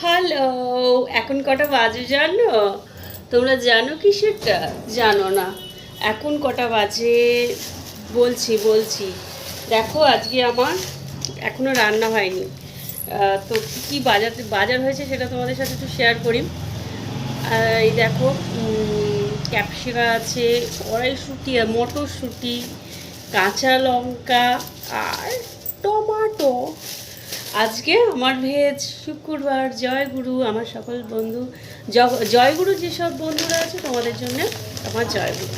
Hello এখন কটা বাজে জানো? তোমরা জানো কি সেটা জানো না। এখন কটা বাজে? বলছি বলছি। দেখো আজকে আমার এখনও রান্না হয়নি। তো কী কী বাজার বাজার হয়েছে সেটা তোমাদের সাথে একটু শেয়ার করি। এই দেখো ক্যাপসিকা আছে, কড়াইশুঁটি, আর মটরশুঁটি, কাঁচা লঙ্কা, আর টমাটো। আজকে আমার ভেজ শুক্রবার, জয়গুরু, আমার সকল বন্ধু জ- জয়গুরু যেসব বন্ধুরা আছে, তোমাদের জন্য আমার জয়গুরু।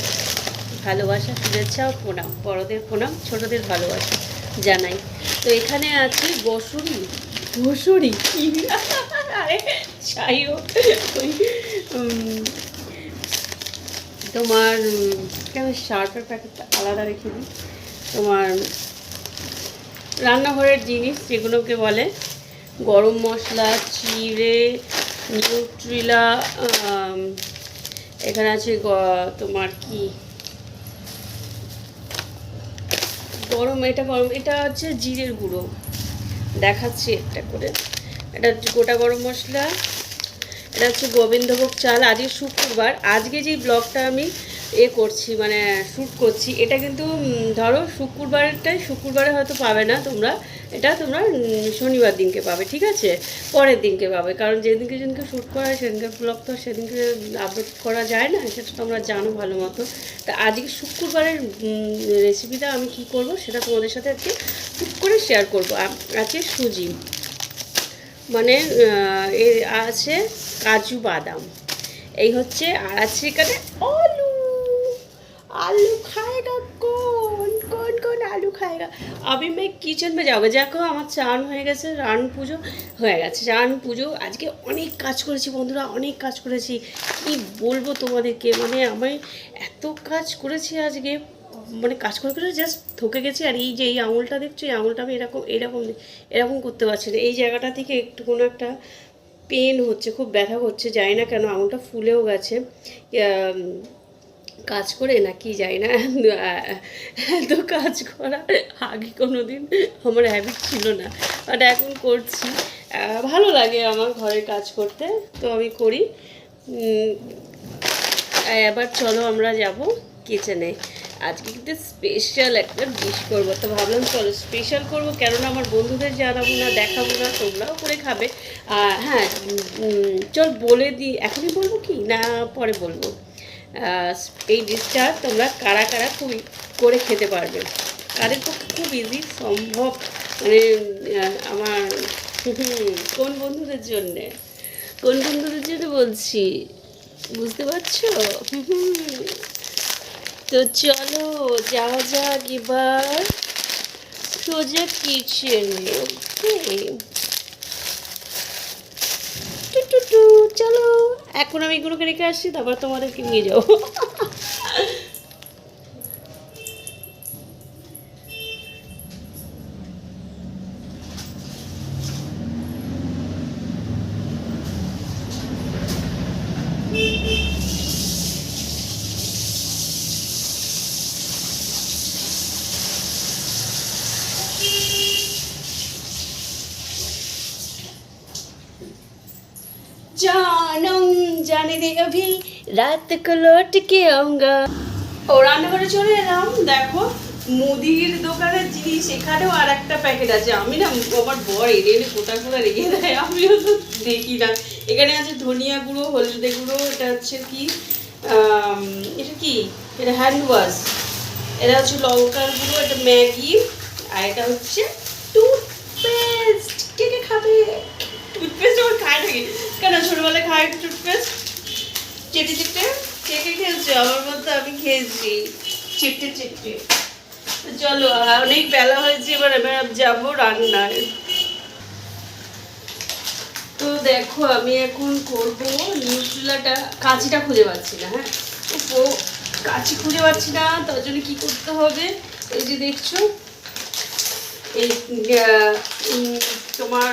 ভালোবাসা, শুভেচ্ছা ও প্রণাম, বড়দের প্রণাম, ছোটদের ভালোবাসা জানাই। তো এখানে আছে বসুরি। হোক তোমার কেন শার্টের প্যাকেটটা আলাদা রেখে দিই? তোমার রান্নাঘরের জিনিস যেগুলোকে বলে গরম মশলা, চিড়ে, নিউট্রিলা এখানে আছে তোমার কি? গরম, এটা গরম, এটা হচ্ছে জিরের গুঁড়ো। দেখাচ্ছি একটা করে। এটা হচ্ছে গোটা গরম মশলা, এটা হচ্ছে গোবিন্দভোগ চাল। আজকে শুক্রবার, আজকে যে ব্লগটা আমি এ করছি মানে শ্যুট করছি। এটা কিন্তু ধরো শুক্রবারটাই, শুক্রবারে হয়তো পাবে না তোমরা। এটা তোমরা শনিবার দিনকে পাবে, ঠিক আছে? পরের দিনকে পাবে। কারণ যেদিনকে যেদিনকে শ্যুট করা হয়, সেদিনকে ব্লগ তো সেদিনকে আপলোড করা যায় না, সেটা তোমরা জানো ভালো মতো। তা আজকে শুক্রবারের রেসিপিটা আমি কি করব, সেটা তোমাদের সাথে আজকে টুক করে শেয়ার করব। আছে সুজি মানে এর আছে কাজু বাদাম। এই হচ্ছে আর আছে এখানে আলু। आलू खाएगा कौन कौन कौन आलू खाएगा अभी मैं কিচেন মে যাবো দেখো আমার চান হয়ে গেছে রান পুজো হয়ে গেছে চান পুজো আজকে অনেক কাজ করেছি বন্ধুরা অনেক কাজ করেছি কি বলবো তোমাদেরকে মানে আমি এত কাজ করেছি আজকে মানে কাজ করে করে জাস্ট থকে গেছি আর এই যে এই আঙুলটা দেখছো এই আঙুলটা আমি এরকম এরকম এরকম করতে পারছি না এই জায়গাটা থেকে একটু কোনো একটা পেন হচ্ছে খুব ব্যথা হচ্ছে জানি না কেন আঙুলটা ফুলেও গেছে আম, কাজ করে না কি যাই না? এত কাজ করা আগে কোনো দিন আমার হ্যাবিট ছিল না। বাট এখন করছি। ভালো লাগে আমার ঘরে কাজ করতে। তো আমি করি। এবার চলো আমরা যাব কিচেনে আজকে কিন্তু স্পেশাল একটা ডিশ করব। তো ভাবলাম চলো স্পেশাল করব। কেননা আমার বন্ধুদের জানাব না, দেখাবো না, তোমরাও করে খাবে। হ্যাঁ চল বলে দিই। এখনই বলব কি? না, পরে বলব। এই ডিশটা তোমরা কারা কারা খুব করে খেতে পারবে। কাদের পক্ষে খুব ইজি সম্ভব। মানে আমার কোন বন্ধুদের জন্যে? কোন বন্ধুদের জন্য বলছি? বুঝতে পারছ। তো চলো, যাওয়া যাক এবার সোজা কিচেনে ওকে দুষ্টু চলো এখন আমি এগুলোকে রেখে আসছি তারপর তোমাদেরকে নিয়ে যাব Thank you. जाने दे अभी रात को लौट के आऊंगा ও রান্নাঘরে চলে এলাম দেখো মুদির দোকানের জিনিস এখানেও আর একটা প্যাকেট আছে আমি না আমার বর এনে এনে কোটা করে রেখে দেয় আমিও তো দেখি না এখানে আছে ধনিয়া গুঁড়ো হলদে গুঁড়ো এটা হচ্ছে কি আম, এটা কি এটা হ্যান্ড ওয়াশ এটা হচ্ছে লঙ্কার গুঁড়ো এটা ম্যাগি আর এটা হচ্ছে টুথপেস্ট কে কে খাবে টুথপেস্ট আমার খায় নাকি কেন ছোটবেলায় খায় টুথপেস্ট চেটে কে কে খেয়েছে আমার মতো আমি খেয়েছি চেটে তো চলো, অনেক বেলা হয়েছে, এবার এবার যাব রান্নায়। তো দেখো, আমি এখন করব নিউট্রিলাটা কাঁচিটা খুঁজে পাচ্ছি না হ্যাঁ? ও কাঁচি খুঁজে পাচ্ছি না, তার জন্য কী করতে হবে? এই যে দেখছ, এই তোমার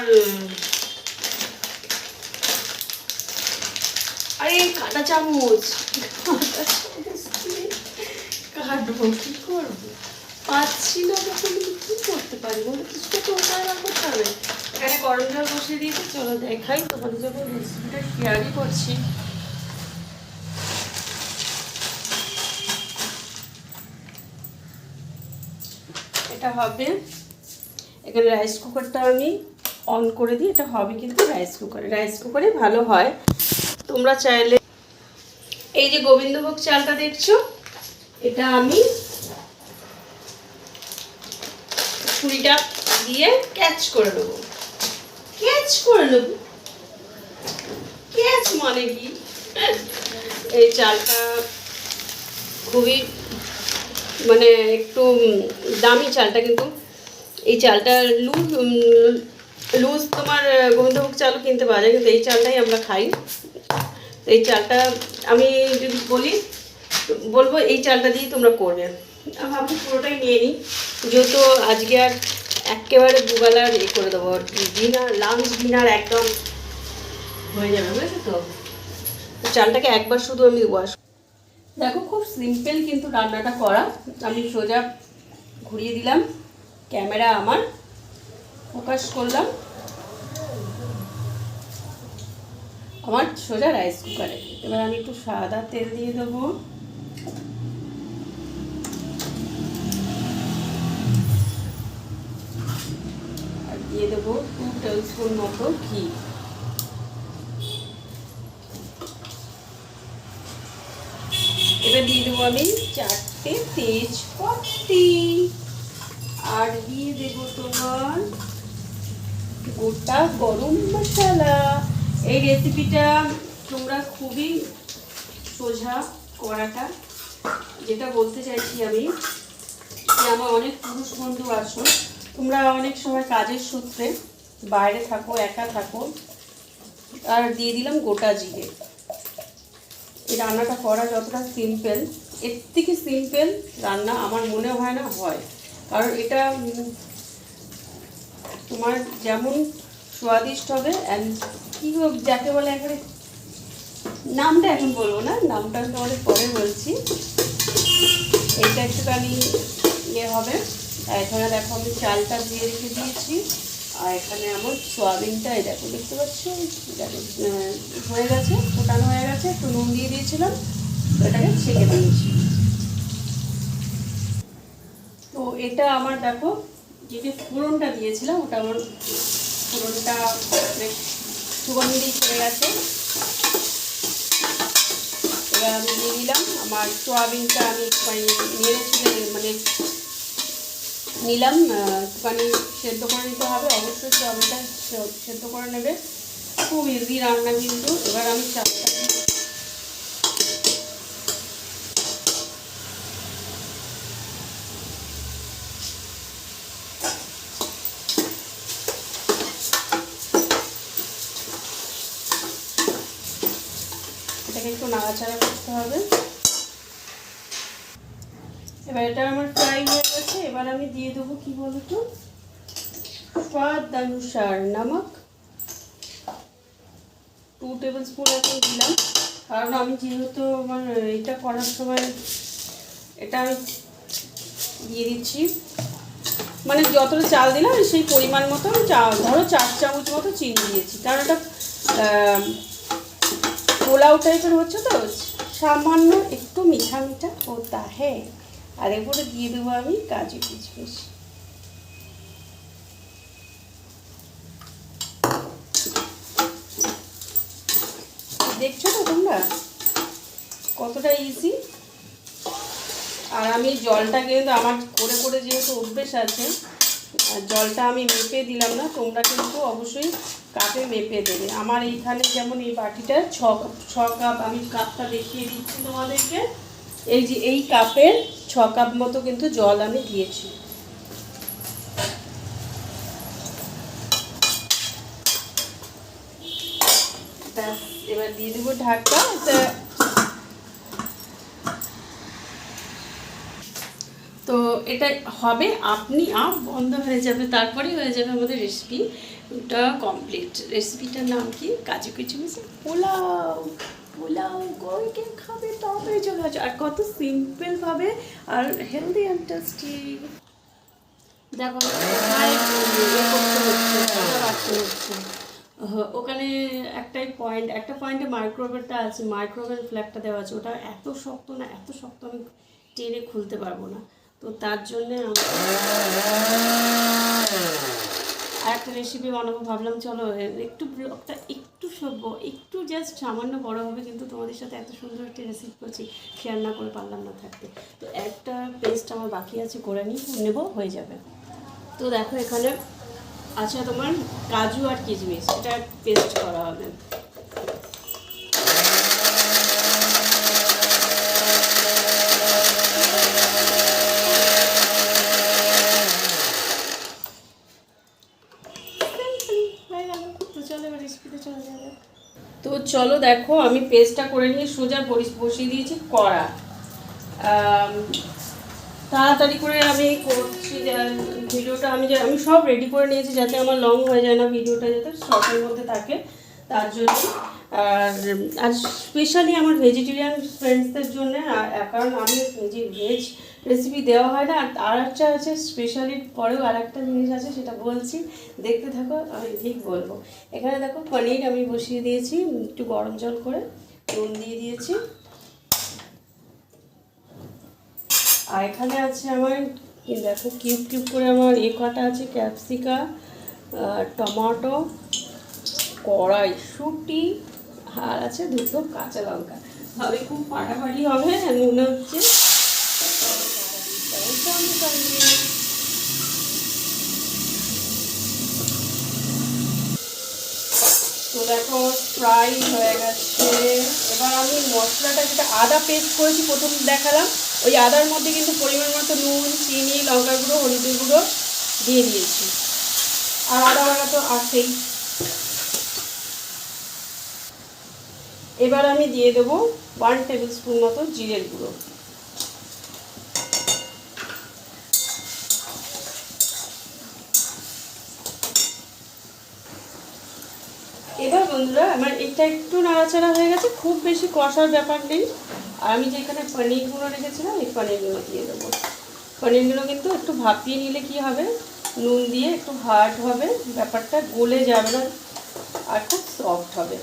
আরে, কাঁটা চামচ। চামচ দিয়ে কাটবো, কি করব? পাচ্ছি না তখন কি করতে পারি? বলো কিছু তো উপায় বার করতে হবে এখানে গরম জল বসিয়ে দিয়েছি, চলো দেখাই তোমাদের যখন রেসিপিটা শেয়ারই করছি। এটা হবে, এখানে রাইস কুকারটা আমি অন করে দিই, এটা হবে কিন্তু রাইস কুকারে রাইস কুকারে ভালো হয়। তোমরা চাইলে এই যে গোবিন্দভোগ চালটা দেখছ, এটা আমি ছুরিটা দিয়ে ক্যাচ করে নেব। ক্যাচ করে নেব? ক্যাচ মানে কি? এই চালটা খুবই মানে একটু দামি চালটা, কিন্তু এই চালটা লুজ লুজ তোমার গোবিন্দভোগ চালও কিনতে পাওয়া যায়, কিন্তু এই চালটাই আমরা খাই। এই চালটা আমি যদি বলি, বলব এই চালটা দিয়ে তোমরা করবে। আমি ভাবছি পুরোটাই নিয়ে নিই। যেহেতু আজকে আর একেবারে দুবেলার এ করে দেবো। আর ডিনার লাঞ্চ ডিনার একদম হয়ে যাবে, বুঝেছ তো? চালটাকে একবার শুধু আমি ওয়াশ দেখো খুব সিম্পল কিন্তু রান্নাটা করা। আমি সোজা ঘুরিয়ে দিলাম। ক্যামেরা আমার। ফোকাস করলাম। আমার সোজা রাইস কুকারে এবার আমি একটু সাদা তেল দিয়ে দেবো। আর দিয়ে দেবো টু টেবিল স্পুন মতো ঘি। এবার দিয়ে দেবো আমি চারটে তেজপাতি। আর দিয়ে দেবো তোমার গোটা গরম মশলা। এই রেসিপিটা তোমরা খুবই সোজা করাটা, যেটা বলতে চাইছি আমি যে আমার অনেক পুরুষ বন্ধু আছো, তোমরা অনেক সময় কাজের সূত্রে বাইরে থাকো, একা থাকো, আর দিয়ে দিলাম গোটা জিরে। এই রান্নাটা করা যতটা সিম্পল এর থেকে সিম্পল রান্না আমার মনে হয় না হয়। কারণ এটা তোমার যেমন স্বাদিষ্ট হবে অ্যান্ড কী যাকে বলে একবারে নামটা এখন বলব না, নামটা তোমাদের পরে বলছি। এইটা একটুখানি ইয়ে হবে। এখানে দেখো আমি চালটা দিয়ে রেখে দিয়েছি। আর এখানে আমার সোয়াবিনটা, এই দেখো, দেখতে পাচ্ছ? হয়ে গেছে, ফোটানো হয়ে গেছে, একটু নুন দিয়ে দিয়েছিলাম এটাকে ছেঁকে দিয়েছি তো এটা আমার, দেখো, যে যে ফোড়নটা দিয়েছিলাম, ওটা আমার ফোড়নটা বেশ সুগন্ধি চলে গেছে। এবার আমি দিয়ে দিলাম আমার সোয়াবিনটা আমি একটুখানি নেড়ে ছেড়ে মানে নিলাম একটুখানি সেদ্ধ করে নিতে হবে। অবশ্যই সোয়াবিনটা সেদ্ধ করে নেবে। খুব ইজি রান্না কিন্তু। এবার আমি চালটা এটাকে একটু নাড়াচাড়া করতে হবে। এবার এটা আমার ফ্রাই হয়ে গেছে, এবার আমি দিয়ে দেবো কি বলতো? স্বাদ অনুসার নামক। টু টেবিল স্পুন এখন দিলাম। কারণ আমি যেহেতু আমার এটা করার সময় এটা আমি দিয়ে দিচ্ছি। মানে যতটা চাল দিলাম সেই পরিমাণ মতো আমি চা- ধরো চার চামচ মতো চিনি দিয়েছি। কারণ এটা পোলাও টাইপের হচ্ছে তো, সামান্য একটু মিঠা মিঠা হতা হ্যাঁ। আর এরপরে দিয়ে দেবো আমি কাজু কিশমিশ। দেখছ তো তোমরা? কতটা ইজি আর আমি জলটা কিন্তু আমার করে করে যেহেতু অভ্যেস আছে জলটা আমি মেপে দিলাম না, তোমরা কিন্তু অবশ্যই কাপে মেপে দেবে। আমার এইখানে যেমন এই বাটিটা, ছ ছ কাপ, আমি কাপটা দেখিয়ে দিচ্ছি তোমাদেরকে। এই যে এই কাপের ছ কাপ মতো কিন্তু জল আমি দিয়েছি। এবার দিয়ে দেবো ঢাকা এটা হবে, আপনি আপ বন্ধ হয়ে যাবে, তারপরেই হয়ে যাবে আমাদের রেসিপি ওটা কমপ্লিট রেসিপিটার নাম কি? কাজু কিচমিচ পোলাও। পোলাও করে কে খাবে? তবে চলে আসো। আর কত সিম্পলভাবে আর হেলদি অ্যান্ড টেস্টি দেখো ওখানে একটাই পয়েন্ট একটা পয়েন্টে মাইক্রোওয়েভটা আছে মাইক্রোওয়েভ ফ্ল্যাগটা দেওয়া আছে। ওটা এত শক্ত না, এত শক্ত আমি টেনে খুলতে পারব না। তো তার জন্যে আমি আর একটা রেসিপি বানাবো, ভাবলাম চলো একটু ব্লগটা একটু সভ্য, একটু জাস্ট সামান্য বড় হবে, কিন্তু তোমাদের সাথে এত সুন্দর একটি রেসিপি করছি শেয়ার না করে পারলাম না থাকতে। তো একটা পেস্ট আমার বাকি আছে, করে নিই, নেব, হয়ে যাবে। তো দেখো এখানে আছে তোমার কাজু আর কিশমিশ, এটা পেস্ট করা হবে হয়ে গেল। তো চলো এবার রেসিপিতে চলে যাবে তো চলো দেখো, আমি পেস্টটা করে নিয়ে সোজা বসিয়ে দিয়েছি কড়া। তাড়াতাড়ি করে আমি করছি ভিডিওটা আমি আমি সব রেডি করে নিয়েছি যাতে আমার লং হয়ে যায় না ভিডিওটা যাতে শর্টের মধ্যে থাকে তার জন্য। আর আর স্পেশালি আমার ভেজিটেরিয়ান ফ্রেন্ডসদের জন্য কারণ আমি ভেজ রেসিপি দেওয়া হয় না। আর একটা আছে স্পেশালি পরেও আর একটা জিনিস আছে, সেটা বলছি। দেখতে থাকো, আমি ঠিক বলব। এখানে দেখো পনির আমি বসিয়ে দিয়েছি, একটু গরম জল করে নুন দিয়ে দিয়েছি। আর এখানে আছে আমার দেখো কিউব কিউব করে আমার এ কাটা আছে ক্যাপসিকা টমেটো কড়াইশুটি আর আছে দুটো কাঁচা লঙ্কা। হবে খুব ফাটাফাটি হবে আর মনে হচ্ছে তো দেখো ফ্রাই হয়ে গেছে। এবার আমি মশলাটা, যেটা আদা পেস্ট করেছি, প্রথম দেখালাম। ওই আদার মধ্যে কিন্তু পরিমাণ মতো নুন, চিনি, লঙ্কা গুঁড়ো হলুদের গুঁড়ো দিয়ে দিয়েছি। আর আদা বাটা তো আছেই। এবার আমি দিয়ে দেবো ওয়ান টেবিল স্পুন মতো জিরের গুঁড়ো এবার বন্ধুরা, আমার এটা একটু নাড়াচাড়া হয়ে গেছে, খুব বেশি কষার ব্যাপার নেই। আর আমি যেখানে পনিরগুলো রেখেছিলাম, এই পনিরগুলো দিয়ে দেবো। পনিরগুলো কিন্তু একটু ভাপিয়ে নিলে কি হবে? নুন দিয়ে একটু হার্ড হবে, ব্যাপারটা গলে যাবে না আর খুব সফট হবে।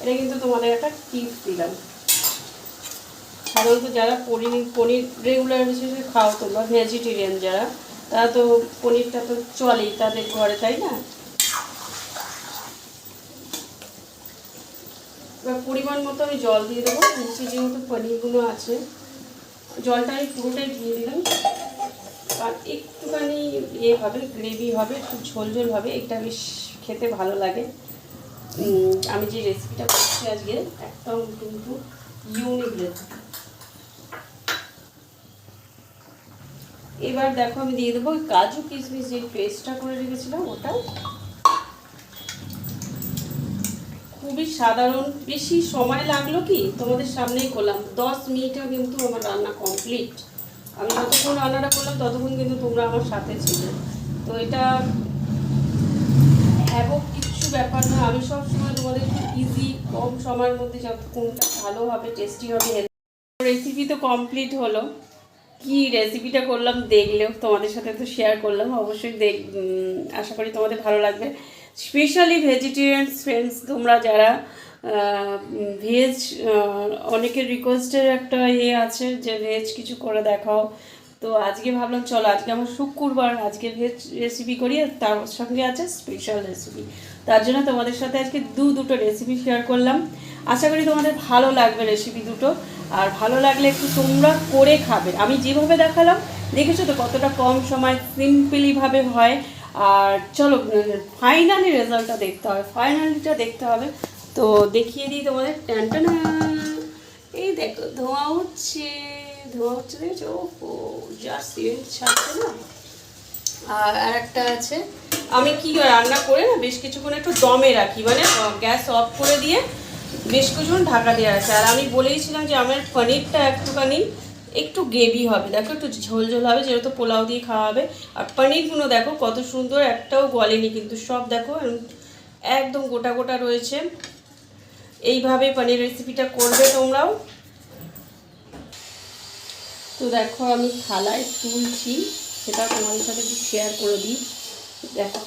এটা কিন্তু তোমাদের একটা টিপস দিলাম। সাধারণত যারা পনির পনির রেগুলার হিসেবে খাও তোমরা ভেজিটেরিয়ান যারা, তারা তো পনিরটা তো চলেই তাদের ঘরে, তাই না? এবার পরিমাণ মতো আমি জল দিয়ে দেবো। নিচে যেহেতু পনিরগুলো আছে, জলটা আমি পুরোটাই দিয়ে দিলাম। আর একটুখানি ইয়ে হবে, গ্রেভি হবে, একটু ঝোল ঝোল হবে, এটা বেশ খেতে ভালো লাগে। আমি যে রেসিপিটা করছি আজকে, একদম কিন্তু ইউনিক রেসিপি এবার দেখো আমি দিয়ে দেবো কাজু কিশমিশ যে পেস্টটা করে রেখেছিলাম, ওটা। খুবই সাধারণ। বেশি সময় লাগল কি? তোমাদের সামনেই করলাম। দশ মিনিটে কিন্তু আমার রান্না কমপ্লিট আমি যতক্ষণ রান্নাটা করলাম, ততক্ষণ কিন্তু তোমরা আমার সাথে ছিলে। তো এটা হ্যাবক কিচ্ছু ব্যাপার না। আমি সব সময় তোমাদের ইজি কম সময়ের মধ্যে যত কোনটা ভালো হবে টেস্টি হবে রেসিপি তো কমপ্লিট হলো। কি রেসিপিটা করলাম, দেখলেও তোমাদের সাথে তো শেয়ার করলাম। অবশ্যই দেখ আশা করি তোমাদের ভালো লাগবে। স্পেশালি ভেজিটেরিয়ান ফ্রেন্ডস তোমরা যারা ভেজ অনেকের রিকোয়েস্টের একটা ইয়ে আছে যে ভেজ কিছু করে দেখাও। তো আজকে ভাবলাম, চলো আজকে আমার শুক্রবার আজকে ভেজ রেসিপি করি, আর তার সঙ্গে আছে স্পেশাল রেসিপি তার জন্য তোমাদের সাথে আজকে দু দুটো রেসিপি শেয়ার করলাম। আশা করি তোমাদের ভালো লাগবে রেসিপি দুটো। আর ভালো লাগলে একটু তোমরা করে খাবে। আমি যেভাবে দেখালাম, দেখেছ তো কতটা কম সময় সিম্পলিভাবে হয়। আর চলো ফাইনালি রেজাল্টটা দেখতে হবে ফাইনালিটা দেখতে হবে। তো দেখিয়ে দিই তোমাদের। ট্যান্টানা এই দেখো, ধোঁয়া উঠছে ধোঁয়া উঠছে দেখেছ? ও যা সিরিঞ্জ ছাড়ছে না? আর একটা আছে, আমি কি রান্না করে না, বেশ কিছুক্ষণ একটু দমে রাখি মানে গ্যাস অফ করে দিয়ে বেশ কিছুক্ষণ ঢাকা দিয়ে রাখি। আর আমি বলেইছিলাম যে আমার পনিরটা একটুখানি একটু গ্রেভি হবে, দেখো একটু ঝোল ঝোল হবে, যেহেতু পোলাও দিয়ে খাওয়া হবে। আর পনিরগুলো দেখো কত সুন্দর, একটাও গলেনি কিন্তু, সব দেখো একদম গোটা গোটা রয়েছে। এইভাবে পনির রেসিপিটা করবে তোমরাও। তো দেখো আমি থালায় তুলছি, সেটা তোমাদের সাথে একটু শেয়ার করে দিই। দেখো।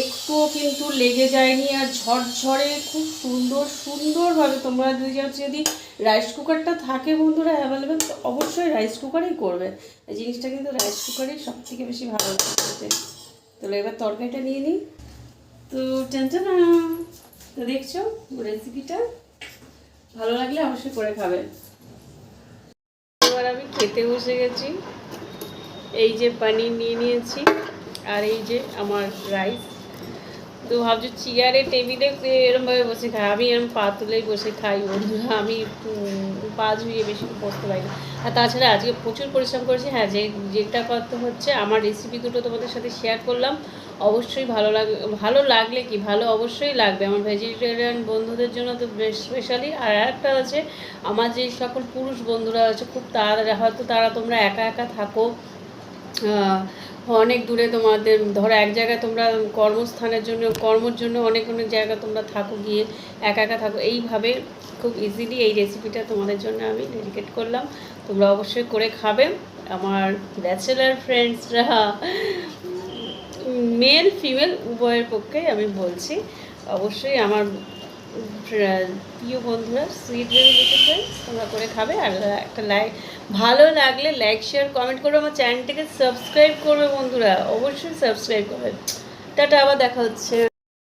একটুও কিন্তু লেগে যায়নি আর ঝরঝরে খুব সুন্দর, সুন্দরভাবে তোমরা যদি যদি রাইস কুকারটা থাকে বন্ধুরা অ্যাভেলেবেল তো অবশ্যই রাইস কুকারেই করবে। এই জিনিসটা কিন্তু রাইস কুকারেই সব থেকে বেশি ভালো লাগছে তো এবার তরকারিটা নিয়ে নিই। তো টেনশন তো দেখছ রেসিপিটা ভালো লাগলে অবশ্যই করে খাবে। এবার আমি খেতে বসে গেছি। এই যে পানির নিয়ে নিয়েছি, আর এই যে আমার রাইস তো ভাবছ চেয়ারে টেবিলে এরমভাবে বসে খাই। আমি এরম পা তুলেই বসে খাই বন্ধুরা আমি পা ঝুঁয়ে বেশি বসতে পারি না। আর তাছাড়া আজকে প্রচুর পরিশ্রম করেছি। হ্যাঁ যে যেটা কথা হচ্ছে আমার রেসিপি দুটো তোমাদের সাথে শেয়ার করলাম। অবশ্যই ভালো লাগ ভালো লাগলে কি? ভালো অবশ্যই লাগবে। আমার ভেজিটেরিয়ান বন্ধুদের জন্য তো বেশ স্পেশালি আর একটা আছে আমার যে সকল পুরুষ বন্ধুরা আছে খুব তাড়াতাড়ি হয়তো তারা তোমরা একা একা থাকো। অনেক দূরে তোমাদের, ধরো এক জায়গায় তোমরা কর্মস্থানের জন্য, কর্মর জন্য অনেক অনেক জায়গায় তোমরা থাকো, গিয়ে একা একা থাকো। এইভাবে খুব ইজিলি এই রেসিপিটা তোমাদের জন্য আমি ডেডিকেট করলাম। তোমরা অবশ্যই করে খাবে। আমার ব্যাচেলার ফ্রেন্ডসরা মেল ফিমেল উভয়ের পক্ষেই আমি বলছি। অবশ্যই আমার প্রিয় বন্ধুরা সুইট রিলেটেড ফ্রেন্ডস তোমরা করে খাবে। আর একটা লাইক ভালো লাগলে লাইক শেয়ার কমেন্ট করবে। আমার চ্যানেলটিকে সাবস্ক্রাইব করবে বন্ধুরা। অবশ্যই সাবস্ক্রাইব করবে। টাটা, আবার দেখা হচ্ছে।